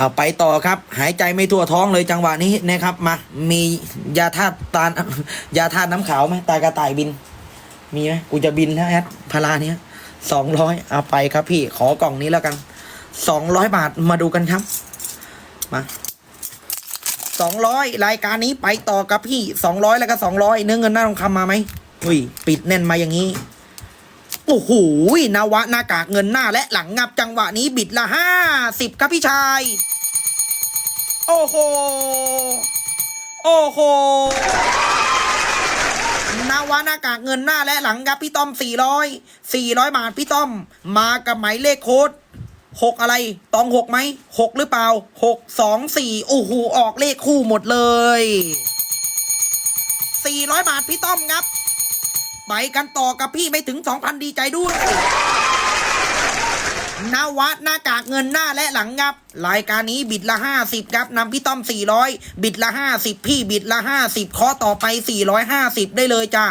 เอาไปต่อครับ หายใจไม่ทั่วท้องเลยจังหวะนี้นะครับมา มียาธาตุตาลยาธาตุน้ำขาวไหมตากระต่ายบิน มีไหมกูจะบินนะแอดพาราเนี้ยสองร้อยเอาไปครับพี่ขอกล่องนี้แล้วกันสองร้อยบาทมาดูกันครับมาสองร้อยรายการนี้ไปต่อกับพี่สองร้อยแล้วก็สองร้อยเนื้อเงินหน้าทองคำมาไหมอุ้ย ปิดแน่นมาอย่างนี้โอ้โหนวะหน้ากากเงินหน้าและหลังงับจังหวะนี้บิดละห้าสิบครับพี่ชาย โอ้โห โอ้โหนาวาหน้ากากเงินหน้าและหลังครับพี่ต้อมสี่ร้อยสี่ร้อยบาทพี่ต้อม มากับหมายเลขโค้ดหกอะไร ตองหกไหมหกหรือเปล่าหกสองสี่โอ้โหออกเลขคู่หมดเลยสี่ร้อยบาทพี่ต้อมครับ ไปกันต่อกับพี่ไม่ถึงสองพันดีใจด้วย นวัดหน้ากากเงินหน้าและหลังครับ รายการนี้บิดละห้าสิบครับนำพี่ต้อมสี่ร้อยบิดละห้าสิบพี่บิดละห้าสิบข้อต่อไปสี่ร้อยห้าสิบได้เลยจ้า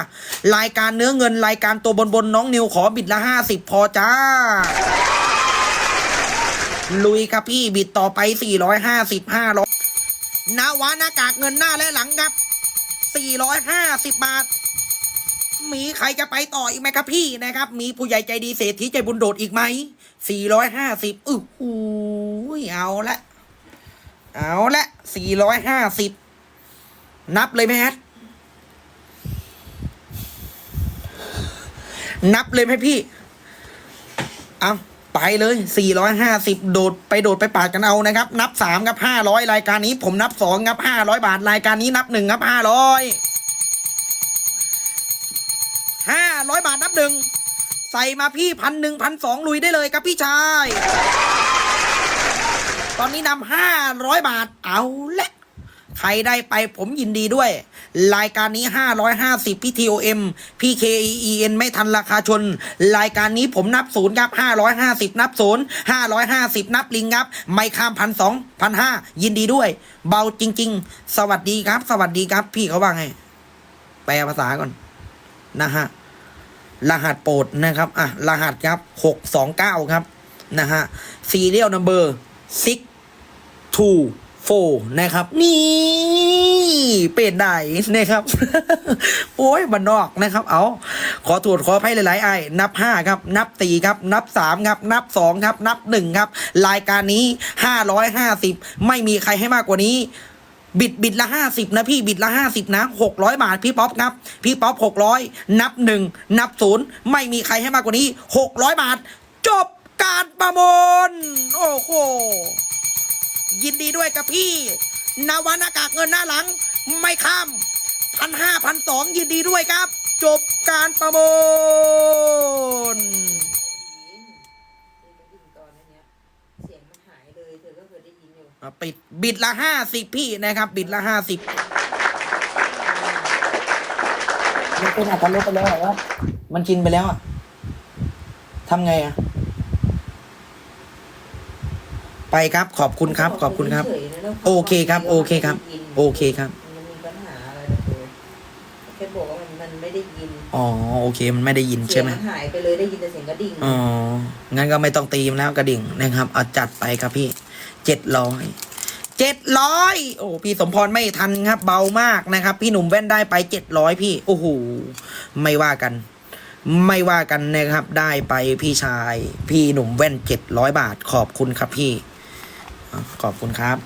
รายการเนื้อเงินรายการตัวบนบนน้องนิวขอบิดละห้าสิบพอจ้า ลุยครับพี่บิดต่อไปสี่ร้อยห้าสิบห้าร้อยนวะหน้ากากเงินหน้าและหลังครับสี่ร้อยห้าสิบบาท มีใครจะไปต่ออีกไหมครับพี่นะครับ มีผู้ใหญ่ใจดีเศรษฐีใจบุญโดดอีกไหมสี่ร้อยห้าสิบอือหูเอาละ เอาละสี่ร้อยห้าสิบนับเลยไหมฮะนับเลยไหมพี่ เอาไปเลยสี่ร้อยห้าสิบโดดไปโดดไปปาดกันเอานะครับ นับส3ครับห้าร้อยรายการนี้ ผมนับส2ครับห้าร้อยบาท รายการนี้นับหนึ่ครับห้าร้อย ร้อยบาทนับหนึ่งใส่มาพี่พันหนึ่งพันสองลุยได้เลยครับพี่ชาย ตอนนี้นำห้าร้อยบาทเอาละใครได้ไปผมยินดีด้วย รายการนี้ 550พี่ TOM พี่ KEN ไม่ทันราคาชน รายการนี้ผมนับศูนย์ครับ 550 นับศูนย์550 นับลิงครับ ไม่ข้ามพันสองพันห้ายินดีด้วย เบาจริง ๆ สวัสดีครับ สวัสดีครับ พี่เขาว่าไง แปลภาษาก่อน นะฮะ รหัสโปรดนะครับ อะ รหัสครับหกสองเก้าครับ นะฮะ serial number six two four นะครับ นี่เป็นได้นะครับ โอ้ยบันนอกนะครับ เอาขอตรวจขอให้หลายๆไอ้นับห้าครับ นับสี่ครับ นับสามครับ นับสองครับ นับหนึ่งครับ รายการนี้ห้าร้อยห้าสิบไม่มีใครให้มากกว่านี้ บิดบิดละห้าสิบนะพี่บิดละห้าสิบนะหกร้อยบาทพี่ป๊อปครับ พี่ป๊อปหกร้อยนับหนึ่งนับศูนย์ไม่มีใครให้มากกว่านี้หกร้อยบาท จบการประมูลโอ้โหยินดีด้วยกับพี่ นวานากากเงินหน้าหลัง ไม่ข้ามพันห้าพันสองยินดีด้วยครับ จบการประมูล ตอนนี้เสียงมันหายเลยเธอก็เคยได้ยินอยู่ อะ ปิด บิดละห้าสิบพี่นะครับ บิดละห้าสิบมันเป็นอัตโนมัติไปแล้วเหรอวะมันชินไปแล้วอะทำไงอะ ไปครับขอบคุณครับ ขอบคุณครับเฉยๆนะแล้วโอเคครับ โอเคครับ โอเคครับ มันมีปัญหาอะไรนะเธอแค่บอกว่ามันมันไม่ได้ยินอ๋อโอเค มันไม่ได้ยินเสีใช่งไหมมันหายไปเลยได้ยินแต่เสียงกระดิ่ง อ๋องั้นก็ไม่ต้องตีมแล้วกระดิ่งนะครับ เอาจัดไปครับพี่เจ็ดร้อย เจ็ดร้อยโอ้พี่สมพรไม่ทันครับ เบามากนะครับ พี่หนุ่มแว่นได้ไปเจ็ดร้อยพี่ โอ้โหไม่ว่ากัน ไม่ว่ากันนะครับ ได้ไปพี่ชาย พี่หนุ่มแว่นเจ็ดร้อยบาท ขอบคุณครับพี่ ขอบคุณครับ